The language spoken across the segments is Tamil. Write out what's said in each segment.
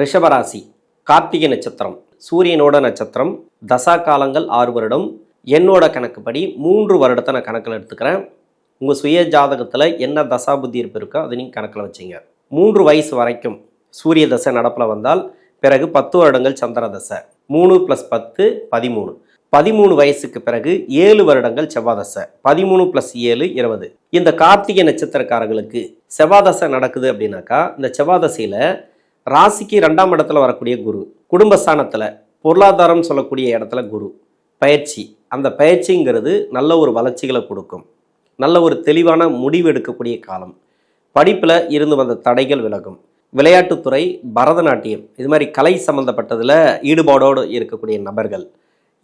ரிஷபராசி கார்த்திகை நட்சத்திரம் சூரியனோட நட்சத்திரம் தசா காலங்கள் ஆறு வருடம். என்னோட கணக்குப்படி மூன்று வருடத்தை நான் கணக்கில் எடுத்துக்கிறேன். உங்கள் சுய ஜாதகத்தில் என்ன தசா புத்தி இருப்பு இருக்கோ அதை நீங்கள் கணக்கில் வச்சிங்க. மூன்று வயசு வரைக்கும் சூரிய தசை நடப்பில் வந்தால் பிறகு பத்து வருடங்கள் சந்திர தசை மூணு ப்ளஸ் பத்து பதிமூணு. பதிமூணு வயசுக்கு பிறகு ஏழு வருடங்கள் செவ்வாதசை பதிமூணு ப்ளஸ் ஏழு இருபது. இந்த கார்த்திகை நட்சத்திரக்காரர்களுக்கு செவ்வாதசை நடக்குது அப்படின்னாக்கா இந்த செவ்வாதசையில் ராசிக்கு ரெண்டாம் இடத்துல வரக்கூடிய குரு குடும்பஸ்தானத்தில் பொருளாதாரம் சொல்லக்கூடிய இடத்துல குரு. பயிற்சி. அந்த பயிற்சிங்கிறது நல்ல ஒரு வளர்ச்சிகளை கொடுக்கும். நல்ல ஒரு தெளிவான முடிவு எடுக்கக்கூடிய காலம். படிப்பில் இருந்து வந்த தடைகள் விலகும். விளையாட்டுத்துறை பரதநாட்டியம் இது மாதிரி கலை சம்மந்தப்பட்டதில் ஈடுபாடோடு இருக்கக்கூடிய நபர்கள்.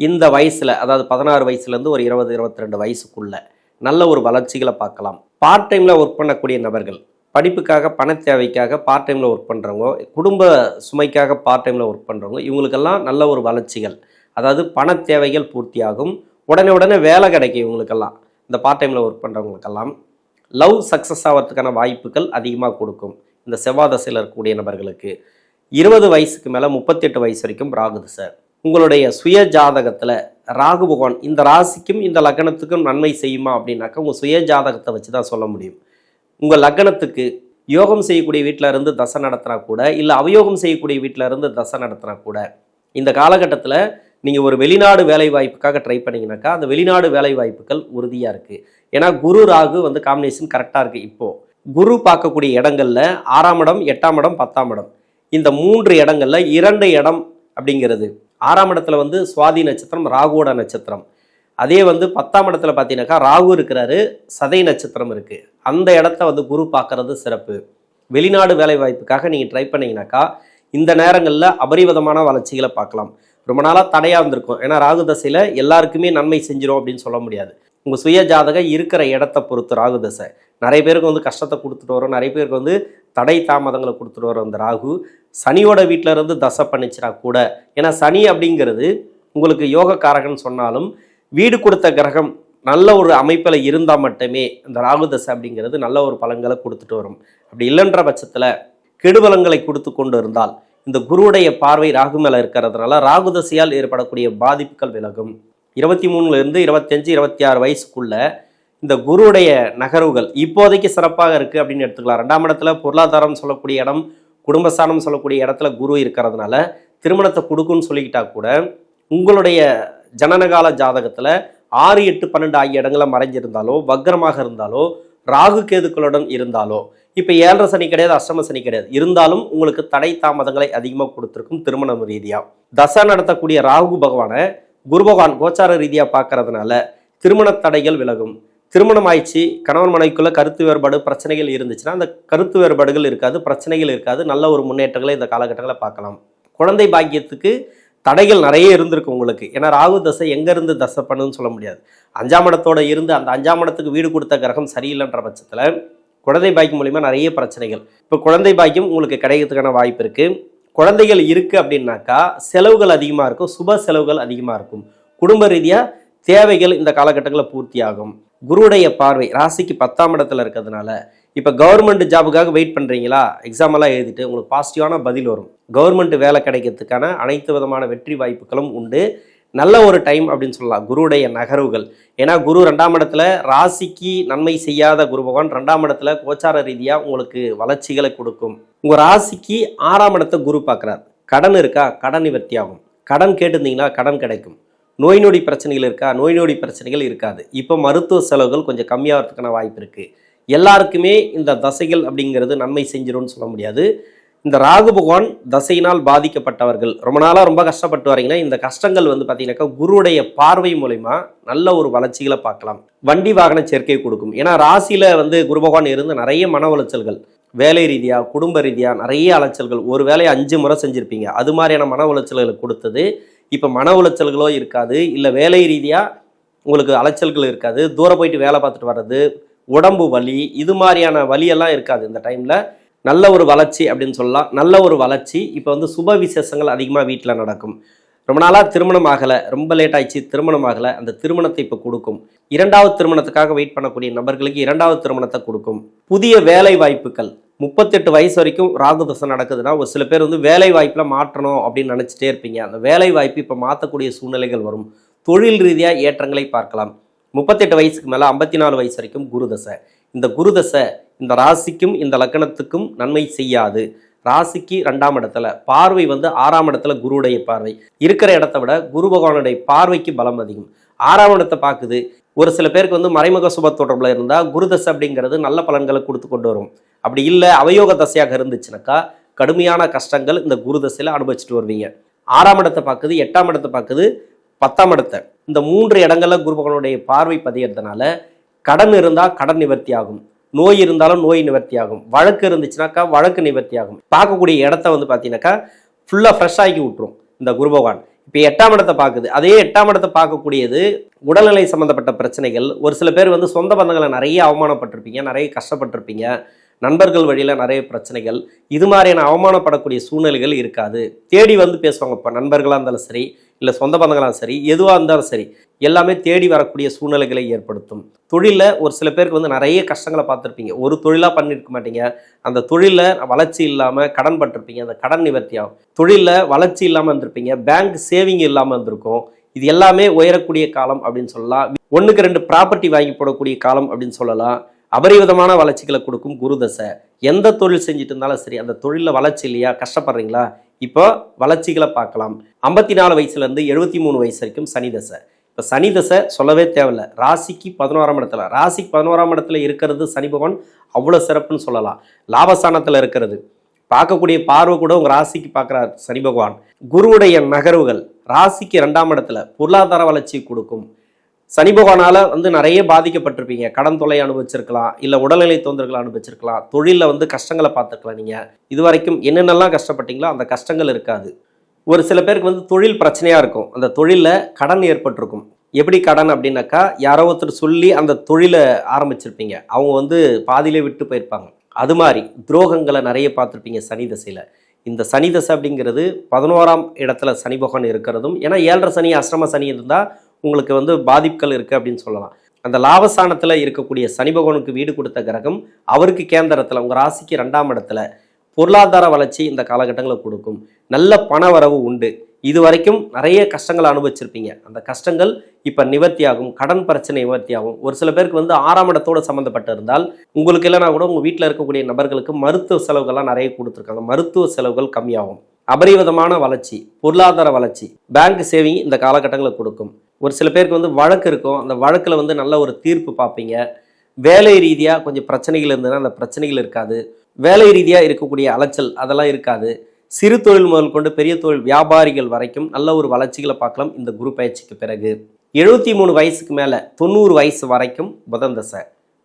இந்த வயசில் அதாவது பதினாறு வயசுலேருந்து ஒரு இருபது இருபத்தி ரெண்டு வயசுக்குள்ளே நல்ல ஒரு வளர்ச்சிகளை பார்க்கலாம். பார்ட் டைமில் ஒர்க் பண்ணக்கூடிய நபர்கள் படிப்புக்காக பண தேவைக்காக பார்ட் டைமில் ஒர்க் பண்ணுறவங்க குடும்ப சுமைக்காக பார்ட் டைமில் ஒர்க் பண்ணுறவங்க இவங்களுக்கெல்லாம் நல்ல ஒரு வளர்ச்சிகள். அதாவது பண தேவைகள் பூர்த்தியாகும். உடனே உடனே வேலை கிடைக்கும் இவங்களுக்கெல்லாம். இந்த பார்ட் டைமில் ஒர்க் பண்ணுறவங்களுக்கெல்லாம் லவ் சக்ஸஸ் ஆகிறதுக்கான வாய்ப்புகள் அதிகமாக கொடுக்கும். இந்த செவ்வாதசையில் இருக்கக்கூடிய நபர்களுக்கு. இருபது வயசுக்கு மேலே முப்பத்தெட்டு வயசு வரைக்கும் ராகு சார். உங்களுடைய சுய ஜாதகத்தில் ராகு பகவான் இந்த ராசிக்கும் இந்த லக்னத்துக்கும் நன்மை செய்யுமா அப்படின்னாக்கா உங்கள் சுய ஜாதகத்தை வச்சு தான் சொல்ல முடியும். உங்கள் லக்னத்துக்கு யோகம் செய்யக்கூடிய வீட்டில் இருந்து தசை நடத்தினா கூட இல்லை அவயோகம் செய்யக்கூடிய வீட்டில் இருந்து தசை நடத்தினா கூட இந்த காலகட்டத்தில் நீங்கள் ஒரு வெளிநாடு வேலை வாய்ப்புக்காக ட்ரை பண்ணீங்கன்னாக்கா அந்த வெளிநாடு வேலை வாய்ப்புகள் உறுதியாக இருக்குது ஏன்னா குரு ராகு வந்து காம்பினேஷன் கரெக்டாக இருக்குது இப்போது குரு பார்க்கக்கூடிய இடங்கள்ல ஆறாம் இடம் எட்டாம் இடம் பத்தாம் இடம். இந்த மூன்று இடங்களில் இரண்டு இடம் அப்படிங்கிறது. ஆறாம் இடத்துல வந்து சுவாதி நட்சத்திரம் ராகுவோட நட்சத்திரம். அதே வந்து பத்தாம் இடத்துல பார்த்தீங்கன்னாக்கா ராகு இருக்கிறாரு சதை நட்சத்திரம் இருக்குது அந்த இடத்த வந்து குரு பார்க்கறது சிறப்பு. வெளிநாடு வேலை வாய்ப்புக்காக நீங்கள் ட்ரை பண்ணீங்கன்னாக்கா இந்த நேரங்களில் அபரிவிதமான வளர்ச்சிகளை பார்க்கலாம். ரொம்ப நாளாக தடையாக இருந்திருக்கும். ஏன்னா ராகு தசையில் எல்லாருக்குமே நன்மை செஞ்சிடும் அப்படின்னு சொல்ல முடியாது. உங்கள் சுய ஜாதகம் இருக்கிற இடத்த பொறுத்து ராகு தசை. நிறைய பேருக்கு வந்து கஷ்டத்தை கொடுத்துட்டு வரும். நிறைய பேருக்கு வந்து தடை தாமதங்களை கொடுத்துட்டு வரும் அந்த ராகு. சனியோட வீட்டில் இருந்து தசை பண்ணிச்சுனா கூட ஏன்னா சனி அப்படிங்கிறது உங்களுக்கு யோக காரகன் சொன்னாலும் வீடு கொடுத்த கிரகம் நல்ல ஒரு அமைப்பில் இருந்தால் மட்டுமே இந்த ராகு தசை அப்படிங்கிறது நல்ல ஒரு பலன்களை கொடுத்துட்டு வரும். அப்படி இல்லைன்ற பட்சத்தில் கெடுபலங்களை கொடுத்து கொண்டு இருந்தால் இந்த குருவுடைய பார்வை ராகு மேலே இருக்கிறதுனால ராகு தசையால் ஏற்படக்கூடிய பாதிப்புகள் விலகும். இருபத்தி மூணுலேருந்து இருபத்தஞ்சு இருபத்தி ஆறு வயசுக்குள்ள இந்த குருவுடைய நகர்வுகள் இப்போதைக்கு சிறப்பாக இருக்குது அப்படின்னு எடுத்துக்கலாம். ரெண்டாம் இடத்துல பொருளாதாரம் சொல்லக்கூடிய இடம் குடும்பஸ்தானம் சொல்லக்கூடிய இடத்துல குரு இருக்கிறதுனால திருமணத்தை கொடுக்குன்னு சொல்லிக்கிட்டா கூட உங்களுடைய ஜனனகால ஜாதகத்தில் ஆறு எட்டு பன்னெண்டு ஆகிய இடங்களை மறைஞ்சிருந்தாலோ வக்ரமாக இருந்தாலோ ராகு கேதுக்களுடன் இருந்தாலோ இப்போ ஏழரை சனி கிடையாது அஷ்டம சனி கிடையாது. இருந்தாலும் உங்களுக்கு தடை தாமதங்களை அதிகமாக கொடுத்துருக்கும் திருமணம் ரீதியாக தசா நடத்தக்கூடிய ராகு பகவானை குரு பகவான் கோச்சார ரீதியாக பார்க்கறதுனால திருமண தடைகள் விலகும். திருமணம் ஆயிடுச்சு கணவன் மனைவிக்குள்ள கருத்து வேறுபாடு பிரச்சனைகள் இருந்துச்சுன்னா அந்த கருத்து வேறுபாடுகள் இருக்காது பிரச்சனைகள் இருக்காது. நல்ல ஒரு முன்னேற்றங்களை இந்த காலகட்டங்களை பார்க்கலாம். குழந்தை பாக்கியத்துக்கு தடைகள் நிறைய இருந்திருக்கு உங்களுக்கு. ஏன்னா ராகு தசை எங்கேருந்து தசை பண்ணுன்னு சொல்ல முடியாது. அஞ்சாம் இடத்தோட இருந்து அந்த அஞ்சாம் இடத்துக்கு வீடு கொடுத்த கிரகம் சரியில்லைன்ற பட்சத்தில் குழந்தை பாய்க்கு மூலிமா நிறைய பிரச்சனைகள். இப்போ குழந்தை பாக்கியம் உங்களுக்கு கிடைக்கிறதுக்கான வாய்ப்பு இருக்குது குழந்தைகள் இருக்குது அப்படின்னாக்கா செலவுகள் அதிகமாக இருக்கும். சுப செலவுகள் அதிகமாக இருக்கும். குடும்ப ரீதியாக தேவைகள் இந்த காலகட்டங்களில் பூர்த்தியாகும். குருவுடைய பார்வை ராசிக்கு பத்தாம் இடத்துல இருக்கிறதுனால இப்போ கவர்மெண்ட் ஜாபுக்காக வெயிட் பண்ணுறீங்களா எக்ஸாம் எல்லாம் எழுதிட்டு உங்களுக்கு பாசிட்டிவான பதில் வரும். கவர்மெண்ட் வேலை கிடைக்கிறதுக்கான அனைத்து விதமான வெற்றி வாய்ப்புகளும் உண்டு. நல்ல ஒரு டைம் அப்படின்னு சொல்லலாம். குருவுடைய நகர்வுகள். ஏன்னா குரு ரெண்டாம் இடத்துல ராசிக்கு நன்மை செய்யாத குரு பகவான் ரெண்டாம் இடத்துல கோச்சார ரீதியாக உங்களுக்கு வளர்ச்சிகளை கொடுக்கும். உங்கள் ராசிக்கு ஆறாம் இடத்த குரு பார்க்குறார். கடன் இருக்கா? கடன் நிவர்த்தி ஆகும். கடன் கேட்டிருந்தீங்கன்னா கடன் கிடைக்கும். நோய் நொடி பிரச்சனைகள் இருக்கா? நோய் நொடி பிரச்சனைகள் இருக்காது. இப்போ மருத்துவ செலவுகள் கொஞ்சம் கம்மியாகிறதுக்கான வாய்ப்பு இருக்குது எல்லாருக்குமே இந்த தசைகள் அப்படிங்கிறது நன்மை செஞ்சிரும்னு சொல்ல முடியாது. இந்த ராகு பகவான் தசையினால் பாதிக்கப்பட்டவர்கள். ரொம்ப நாளாக ரொம்ப கஷ்டப்பட்டு வரீங்கன்னா இந்த கஷ்டங்கள் வந்து பார்த்தீங்கன்னாக்கா குருவுடைய பார்வை மூலயமா நல்ல ஒரு வளர்ச்சிகளை பார்க்கலாம். வண்டி வாகன சேர்க்கை கொடுக்கும். ஏன்னா ராசியில் வந்து குரு பகவான் இருந்து நிறைய மன உளைச்சல்கள். வேலை ரீதியாக குடும்ப ரீதியாக நிறைய அலைச்சல்கள். ஒரு வேலையை அஞ்சு முறை செஞ்சுருப்பீங்க. அது மாதிரியான மன உளைச்சல்களை கொடுத்தது. இப்போ மன உளைச்சல்களோ இருக்காது. இல்லை வேலை ரீதியாக உங்களுக்கு அலைச்சல்கள் இருக்காது. தூரம் போயிட்டு வேலை பார்த்துட்டு வர்றது உடம்பு வலி இது மாதிரியான வலியெல்லாம் இருக்காது இந்த டைமில். நல்ல ஒரு வளர்ச்சி அப்படின்னு சொல்லலாம். நல்ல ஒரு வளர்ச்சி. இப்போ வந்து சுப விசேஷங்கள் அதிகமாக வீட்டில் நடக்கும். ரொம்ப நாளாக திருமணம் ஆகலை. ரொம்ப லேட் ஆயிடுச்சு. திருமணம் ஆகலை. அந்த திருமணத்தை இப்போ கொடுக்கும். இரண்டாவது திருமணத்துக்காக வெயிட் பண்ணக்கூடிய நபர்களுக்கு இரண்டாவது திருமணத்தை கொடுக்கும். புதிய வேலை வாய்ப்புகள். முப்பத்தெட்டு வயசு வரைக்கும் ராகு தசை நடக்குதுன்னா ஒரு சில பேர் வந்து வேலை வாய்ப்பில் மாற்றணும் அப்படின்னு நினச்சிட்டே இருப்பீங்க. அந்த வேலை வாய்ப்பு இப்போ மாற்றக்கூடிய சூழ்நிலைகள் வரும். தொழில் ரீதியாக ஏற்றங்களை பார்க்கலாம். முப்பத்தெட்டு வயசுக்கு மேலே ஐம்பத்தி நாலு வயசு வரைக்கும் குருதசை. இந்த குருதசை இந்த ராசிக்கும் இந்த லக்கணத்துக்கும் நன்மை செய்யாது. ராசிக்கு ரெண்டாம் இடத்துல பார்வை வந்து ஆறாம் இடத்துல குருவுடைய பார்வை. இருக்கிற இடத்த விட குரு பகவானுடைய பார்வைக்கு பலம் அதிகம். ஆறாம் இடத்தை பார்க்குது. ஒரு சில பேருக்கு வந்து மறைமுக சுப தொடர்பில் இருந்தால் குருதசை அப்படிங்கிறது நல்ல பலன்களை கொடுத்து கொண்டு வரும். அப்படி இல்லை அவயோக தசையாக இருந்துச்சுனாக்கா கடுமையான கஷ்டங்கள் இந்த குருதசையில் அனுபவிச்சுட்டு வருவீங்க. ஆறாம் இடத்தை பார்க்குது எட்டாம் இடத்தை பார்க்குது. பத்தாம் இடத்தை. இந்த மூன்று இடங்கள்ல குரு பகவானுடைய பார்வை பதியறதுனால கடன் இருந்தால் கடன் நிவர்த்தி ஆகும் நோய் இருந்தாலும் நோய் நிவர்த்தி ஆகும் வழக்கு இருந்துச்சுனாக்கா வழக்கு நிவர்த்தி ஆகும் பார்க்கக்கூடிய இடத்த வந்து பார்த்தீங்கன்னாக்கா ஃபுல்லாக ஃப்ரெஷ் ஆகி விட்டுரும் இந்த குரு பகவான் இப்போ எட்டாம் இடத்தை பார்க்குது. அதே எட்டாம் இடத்தை பார்க்கக்கூடியது உடல்நிலை சம்மந்தப்பட்ட பிரச்சனைகள். ஒரு சில பேர் வந்து சொந்த பந்தங்களை நிறைய அவமானப்பட்டிருப்பீங்க நிறைய கஷ்டப்பட்டிருப்பீங்க. நண்பர்கள் வழியில் நிறைய பிரச்சனைகள். இது மாதிரியான அவமானப்படக்கூடிய சூழ்நிலைகள் இருக்காது. தேடி வந்து பேசுவாங்க. இப்போ நண்பர்களாக இருந்தாலும் சரி இல்லை சொந்த பந்தங்களாக சரி எதுவாக இருந்தாலும் சரி எல்லாமே தேடி வரக்கூடிய சூழ்நிலைகளை ஏற்படுத்தும். தொழிலில் ஒரு சில பேருக்கு வந்து நிறைய கஷ்டங்களை பார்த்துருப்பீங்க. ஒரு தொழிலாக பண்ணியிருக்க மாட்டீங்க. அந்த தொழிலில் வளர்ச்சி இல்லாமல் கடன் பட்டிருப்பீங்க. அந்த கடன் நிவர்த்தி ஆகும் தொழிலில் வளர்ச்சி இல்லாமல் இருந்திருப்பீங்க. பேங்க் சேவிங் இல்லாமல் இருந்திருக்கும். இது எல்லாமே உயரக்கூடிய காலம் அப்படின்னு சொல்லலாம். ஒன்றுக்கு ரெண்டு ப்ராப்பர்ட்டி வாங்கி போடக்கூடிய காலம் அப்படின்னு சொல்லலாம். அபரிவிதமான வளர்ச்சிகளை கொடுக்கும் குரு தசை. எந்த தொழில் செஞ்சுட்டு இருந்தாலும் சரி அந்த தொழிலில் வளர்ச்சி இல்லையா? கஷ்டப்படுறீங்களா? இப்போ வளர்ச்சிகளை பார்க்கலாம். ஐம்பத்தி நாலு வயசுலேருந்து எழுபத்தி மூணு வயசு வரைக்கும் சனி தசை. இப்போ சனி தசை சொல்லவே தேவையில்ல. ராசிக்கு பதினோராம் இடத்துல. ராசிக்கு பதினோராம் இடத்துல இருக்கிறது சனி பகவான் அவ்வளோ சிறப்புன்னு சொல்லலாம். லாபஸ்தானத்தில் இருக்கிறது. பார்க்கக்கூடிய பார்வை கூட உங்கள் ராசிக்கு பார்க்குறார் சனி பகவான். குருவுடைய நகர்வுகள் ராசிக்கு ரெண்டாம் இடத்துல பொருளாதார வளர்ச்சி கொடுக்கும். சனி பகவானால் வந்து நிறைய பாதிக்கப்பட்டிருப்பீங்க. கடன் தொல்லை அனுபவிச்சிருக்கலாம் இல்லை உடல்நிலை தொந்தரங்களை அனுபவிச்சிருக்கலாம் தொழிலில் வந்து கஷ்டங்களை பார்த்துருக்கலாம் நீங்கள் இது வரைக்கும் என்னென்னலாம் கஷ்டப்பட்டீங்களோ அந்த கஷ்டங்கள் இருக்காது. ஒரு சில பேருக்கு வந்து தொழில் பிரச்சனையாக இருக்கும். அந்த தொழிலில் கடன் ஏற்பட்டிருக்கும். எப்படி கடன் அப்படின்னாக்கா யாரோ ஒருத்தர் சொல்லி அந்த தொழிலை ஆரம்பிச்சிருப்பீங்க. அவங்க வந்து பாதியிலே விட்டு போயிருப்பாங்க. அது மாதிரி துரோகங்களை நிறைய பார்த்துருப்பீங்க சனி தசையில். இந்த சனி தசை அப்படிங்கிறது பதினோராம் இடத்துல சனி பகவான் இருக்கிறதும் ஏன்னா ஏழரை சனி அஷ்டம சனி இருந்தால் உங்களுக்கு வந்து பாதிப்புகள் இருக்குது அப்படின்னு சொல்லலாம். அந்த லாபஸ்தானத்தில் இருக்கக்கூடிய சனி பகவானுக்கு வீடு கொடுத்த கிரகம் அவருக்கு கேந்திரத்தில் உங்கள் ராசிக்கு ரெண்டாம் இடத்துல பொருளாதார வளர்ச்சி இந்த காலகட்டங்களில் கொடுக்கும். நல்ல பண வரவு உண்டு. இது வரைக்கும் நிறைய கஷ்டங்கள் அனுபவிச்சிருப்பீங்க. அந்த கஷ்டங்கள் இப்போ நிவர்த்தியாகும் கடன் பிரச்சனை நிவர்த்தியாகும். ஒரு சில பேருக்கு வந்து ஆறாம் இடத்தோடு சம்மந்தப்பட்டு இருந்தால் உங்களுக்கு இல்லைனா கூட உங்கள் வீட்டில் இருக்கக்கூடிய நபர்களுக்கு மருத்துவ செலவுகள்லாம் நிறைய கொடுத்துருக்காங்க. மருத்துவ செலவுகள் கம்மியாகும். அபரிவிதமான வளர்ச்சி பொருளாதார வளர்ச்சி பேங்க் சேவிங் இந்த காலகட்டங்களில் கொடுக்கும். ஒரு சில பேருக்கு வந்து வழக்கு இருக்கும். அந்த வழக்கில் வந்து நல்ல ஒரு தீர்ப்பு பார்ப்பீங்க. வேலை ரீதியாக கொஞ்சம் பிரச்சனைகள் இருந்ததுன்னா அந்த பிரச்சனைகள் இருக்காது. வேலை ரீதியாக இருக்கக்கூடிய அலைச்சல் அதெல்லாம் இருக்காது. சிறு தொழில் முதல் கொண்டு பெரிய தொழில் வியாபாரிகள் வரைக்கும் நல்ல ஒரு வளர்ச்சிகளை பார்க்கலாம் இந்த குரு பயிற்சிக்கு பிறகு. எழுபத்தி மூணு வயசுக்கு மேலே தொண்ணூறு வயசு வரைக்கும் புதன் தசை.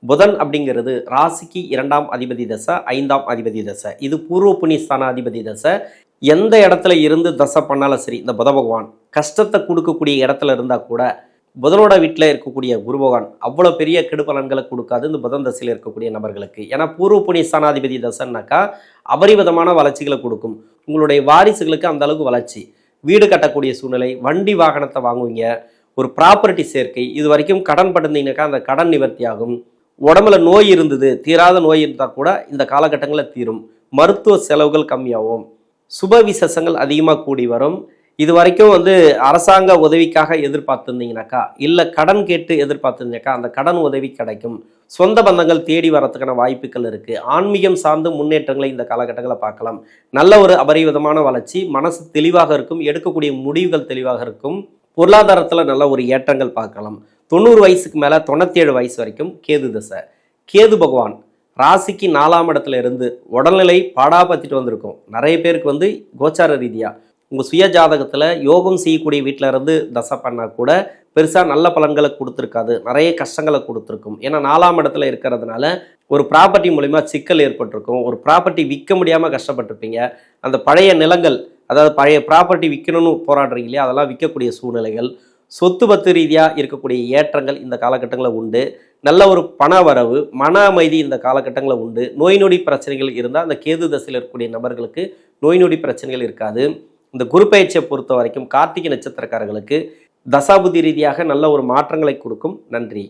புதன் அப்படிங்கிறது ராசிக்கு இரண்டாம் அதிபதி தசை ஐந்தாம் அதிபதி தசை. இது பூர்வ புண்ணியஸ்தான அதிபதி தசை. எந்த இடத்துல இருந்து தசை பண்ணாலும் சரி இந்த புத பகவான் கஷ்டத்தை கொடுக்கக்கூடிய இடத்துல இருந்தால் கூட புதனோட வீட்டில் இருக்கக்கூடிய குரு பகவான் அவ்வளோ பெரிய கெடுபலன்களை கொடுக்காது இந்த புதன் தசையில் இருக்கக்கூடிய நபர்களுக்கு. ஏன்னா பூர்வ புனி சனாதிபதி தசைன்னாக்கா அபரிவிதமான வளர்ச்சிகளை கொடுக்கும். உங்களுடைய வாரிசுகளுக்கு அந்த அளவுக்கு வளர்ச்சி. வீடு கட்டக்கூடிய சூழ்நிலை வண்டி வாகனத்தை வாங்குவீங்க ஒரு ப்ராப்பர்ட்டி சேர்க்கை இது வரைக்கும் கடன் பட்டிருந்தீங்கன்னாக்கா அந்த கடன் நிவர்த்தி ஆகும். உடம்புல நோய் இருந்தது தீராத நோய் இருந்தால் கூட இந்த காலகட்டங்களில் தீரும். மருத்துவ செலவுகள் கம்மியாகும். சுப விசேஷங்கள் அதிகமாக கூடி வரும். இது வரைக்கும் வந்து அரசாங்க உதவிக்காக எதிர்பார்த்துருந்தீங்கனாக்கா இல்லை கடன் கேட்டு எதிர்பார்த்துருந்தீங்கக்கா அந்த கடன் உதவி கிடைக்கும். சொந்த பந்தங்கள் தேடி வரத்துக்கான வாய்ப்புகள் இருக்குது ஆன்மீகம் சார்ந்து முன்னேற்றங்களை இந்த காலகட்டங்களை பார்க்கலாம். நல்ல ஒரு அபரிவிதமான வளர்ச்சி மனசு தெளிவாக இருக்கும் எடுக்கக்கூடிய முடிவுகள் தெளிவாக இருக்கும். பொருளாதாரத்தில் நல்ல ஒரு ஏற்றங்கள் பார்க்கலாம். தொண்ணூறு வயசுக்கு மேலே தொண்ணூற்றி ஏழு வயசு வரைக்கும் கேது தசை. கேது பகவான் ராசிக்கு நாலாம் இடத்துல இருந்து உடல்நிலை பாடாபத்திட்டு வந்திருக்கும். நிறைய பேருக்கு வந்து கோச்சார ரீதியாக உங்கள் சுய ஜாதகத்தில் யோகம் செய்யக்கூடிய வீட்டில் இருந்து தசை பண்ணால் கூட பெருசாக நல்ல பலன்களை கொடுத்துருக்காது. நிறைய கஷ்டங்களை கொடுத்துருக்கும். ஏன்னா நாலாம் இடத்துல இருக்கிறதுனால ஒரு ப்ராப்பர்ட்டி மூலிமா சிக்கல் ஏற்பட்டிருக்கும். ஒரு ப்ராப்பர்ட்டி விற்க முடியாமல் கஷ்டப்பட்டிருப்பீங்க. அந்த பழைய நிலங்கள் அதாவது பழைய ப்ராப்பர்ட்டி விற்கணும்னு போராடுறீங்க இல்லையா? அதெல்லாம் விற்கக்கூடிய சூழ்நிலைகள். சொத்து பத்து ரீதியாக இருக்கக்கூடிய ஏற்றங்கள் இந்த காலகட்டங்களில் உண்டு. நல்ல ஒரு பண வரவு மன அமைதி இந்த காலகட்டங்களில் உண்டு. நோய் நொடி பிரச்சனைகள் இருந்தால் அந்த கேது தசையில் இருக்கக்கூடிய நபர்களுக்கு நோய் நொடி பிரச்சனைகள் இருக்காது. இந்த குரு பயிற்சியை பொறுத்த வரைக்கும் கார்த்திகை நட்சத்திரக்காரர்களுக்கு தசாபுதி ரீதியாக நல்ல ஒரு மாற்றங்களை கொடுக்கும். நன்றி.